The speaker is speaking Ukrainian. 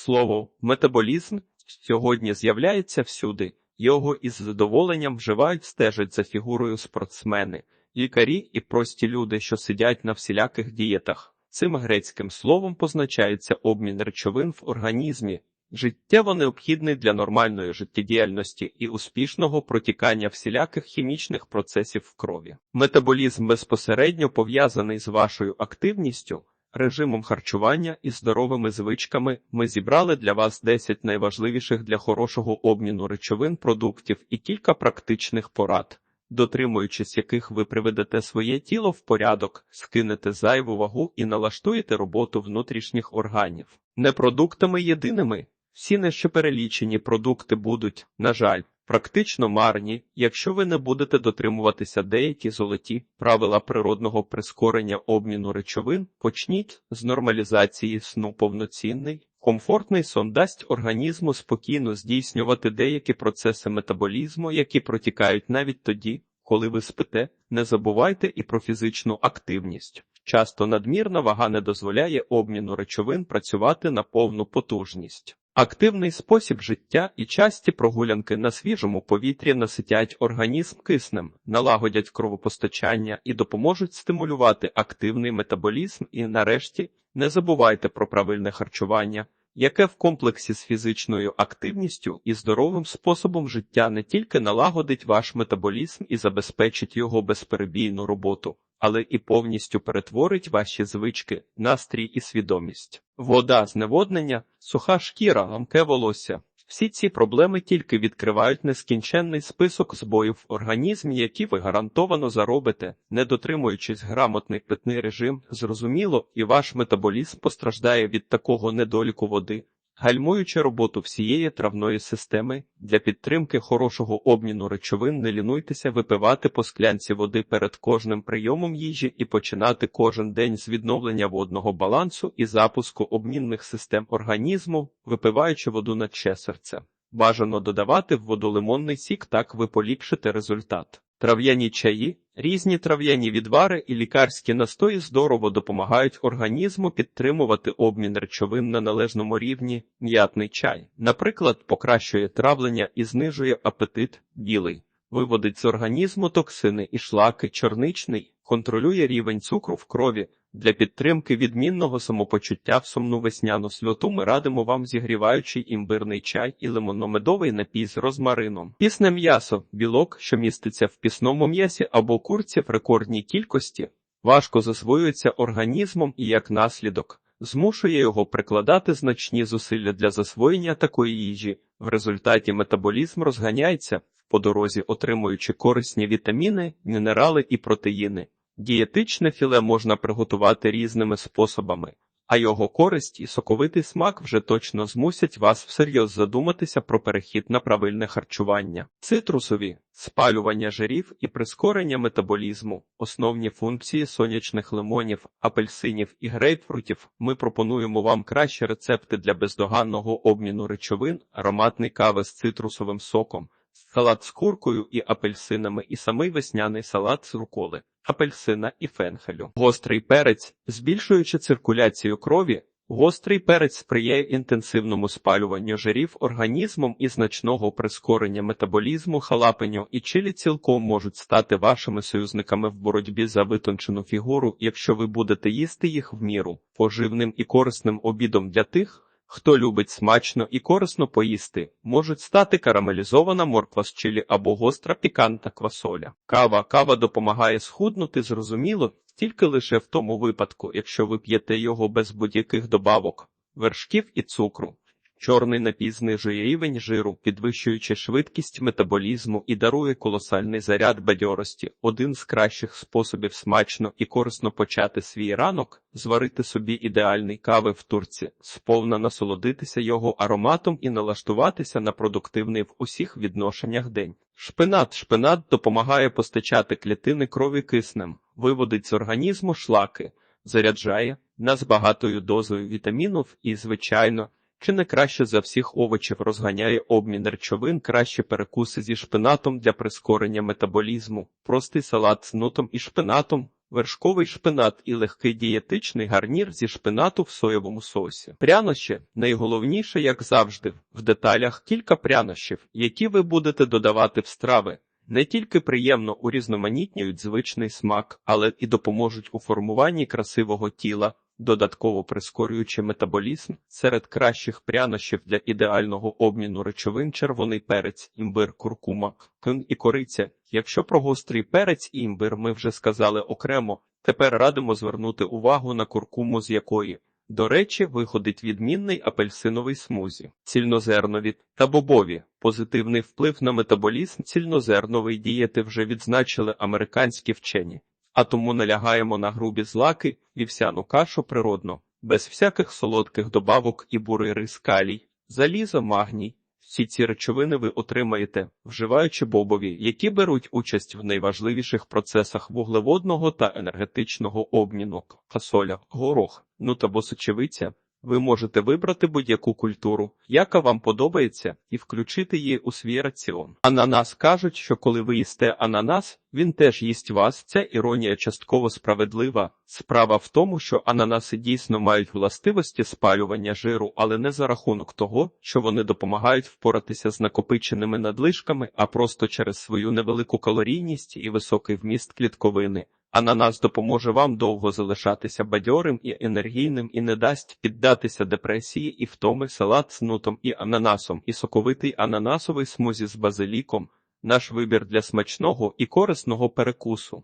Слово метаболізм сьогодні з'являється всюди. Його із задоволенням вживають стежать за фігурою спортсмени, лікарі і прості люди, що сидять на всіляких дієтах. Цим грецьким словом позначається обмін речовин в організмі, життєво необхідний для нормальної життєдіяльності і успішного протікання всіляких хімічних процесів в крові. Метаболізм безпосередньо пов'язаний з вашою активністю, режимом харчування і здоровими звичками. Ми зібрали для вас 10 найважливіших для хорошого обміну речовин продуктів і кілька практичних порад. Дотримуючись яких ви приведете своє тіло в порядок, скинете зайву вагу і налаштуєте роботу внутрішніх органів. Не продуктами єдиними, всі нещеперелічені продукти будуть, на жаль, практично марні, якщо ви не будете дотримуватися деякі золоті правила природного прискорення обміну речовин, почніть з нормалізації сну повноцінний. Комфортний сон дасть організму спокійно здійснювати деякі процеси метаболізму, які протікають навіть тоді, коли ви спите. Не забувайте і про фізичну активність. Часто надмірна вага не дозволяє обміну речовин працювати на повну потужність. Активний спосіб життя і часті прогулянки на свіжому повітрі наситять організм киснем, налагодять кровопостачання і допоможуть стимулювати активний метаболізм. І нарешті не забувайте про правильне харчування, яке в комплексі з фізичною активністю і здоровим способом життя не тільки налагодить ваш метаболізм і забезпечить його безперебійну роботу, але і повністю перетворить ваші звички, настрій і свідомість. Вода, зневоднення, суха шкіра, ламке волосся. Всі ці проблеми тільки відкривають нескінченний список збоїв в організмі, які ви гарантовано заробите, не дотримуючись грамотний питний режим, зрозуміло, і ваш метаболізм постраждає від такого недоліку води, гальмуючи роботу всієї травної системи. Для підтримки хорошого обміну речовин не лінуйтеся випивати по склянці води перед кожним прийомом їжі і починати кожен день з відновлення водного балансу і запуску обмінних систем організму, випиваючи воду на ще серце. Бажано додавати в воду лимонний сік, так ви поліпшите результат. Трав'яні чаї, різні трав'яні відвари і лікарські настої здорово допомагають організму підтримувати обмін речовин на належному рівні. М'ятний чай, наприклад, покращує травлення і знижує апетит, білий, виводить з організму токсини і шлаки, чорничний, контролює рівень цукру в крові. Для підтримки відмінного самопочуття в сумну весняну сльоту ми радимо вам зігріваючий імбирний чай і лимономедовий напій з розмарином. Пісне м'ясо, білок, що міститься в пісному м'ясі або курці в рекордній кількості, важко засвоюється організмом і як наслідок змушує його прикладати значні зусилля для засвоєння такої їжі. В результаті метаболізм розганяється по дорозі, отримуючи корисні вітаміни, мінерали і протеїни. Дієтичне філе можна приготувати різними способами, а його користь і соковитий смак вже точно змусять вас всерйоз задуматися про перехід на правильне харчування. Цитрусові спалювання жирів і прискорення метаболізму, основні функції сонячних лимонів, апельсинів і грейпфрутів. Ми пропонуємо вам кращі рецепти для бездоганного обміну речовин, ароматний кави з цитрусовим соком. Салат з куркою і апельсинами, і самий весняний салат з руколи, апельсина і фенхелю. Гострий перець, збільшуючи циркуляцію крові, гострий перець сприяє інтенсивному спалюванню жирів організмом і значного прискорення метаболізму, халапеньо і чилі цілком можуть стати вашими союзниками в боротьбі за витончену фігуру, якщо ви будете їсти їх в міру, поживним і корисним обідом для тих. Хто любить смачно і корисно поїсти, можуть стати карамелізована морква з чилі або гостра піканта квасоля. Кава кава допомагає схуднути, зрозуміло, тільки лише в тому випадку, якщо ви п'єте його без будь-яких добавок, вершків і цукру. Чорний напій знижує рівень жиру, підвищуючи швидкість метаболізму і дарує колосальний заряд бадьорості. Один з кращих способів смачно і корисно почати свій ранок зварити собі ідеальний кави в турці, сповна насолодитися його ароматом і налаштуватися на продуктивний в усіх відношеннях день. Шпинат шпинат допомагає постачати клітини крові киснем, виводить з організму шлаки, заряджає нас багатою дозою вітамінів і, звичайно. Чи не краще за всіх овочів розганяє обмін речовин краще перекуси зі шпинатом для прискорення метаболізму, простий салат з нутом і шпинатом, вершковий шпинат і легкий дієтичний гарнір зі шпинату в соєвому соусі. Прянощі найголовніше, як завжди, в деталях кілька прянощів, які ви будете додавати в страви. Не тільки приємно урізноманітнюють звичний смак, але і допоможуть у формуванні красивого тіла, додатково прискорюючи метаболізм. Серед кращих прянощів для ідеального обміну речовин червоний перець, імбир, куркума, кин і кориця. Якщо про гострий перець і імбир ми вже сказали окремо, тепер радимо звернути увагу на куркуму, з якої до речі, виходить відмінний апельсиновий смузі, цільнозернові та бобові. Позитивний вплив на метаболізм цільнозернової дієти вже відзначили американські вчені, а тому налягаємо на грубі злаки, вівсяну кашу природно, без всяких солодких добавок і бурий рис калій, залізо, магній. Всі ці речовини ви отримаєте, вживаючи бобові, які беруть участь в найважливіших процесах вуглеводного та енергетичного обміну фасоля, горох, ну та босочевиця. Ви можете вибрати будь-яку культуру, яка вам подобається, і включити її у свій раціон. Ананас кажуть, що коли ви їсте ананас, він теж їсть вас. Ця іронія частково справедлива. Справа в тому, що ананаси дійсно мають властивості спалювання жиру, але не за рахунок того, що вони допомагають впоратися з накопиченими надлишками, а просто через свою невелику калорійність і високий вміст клітковини. Ананас допоможе вам довго залишатися бадьорим і енергійним і не дасть піддатися депресії і втоми салат з нутом і ананасом, і соковитий ананасовий смузі з базиліком. Наш вибір для смачного і корисного перекусу.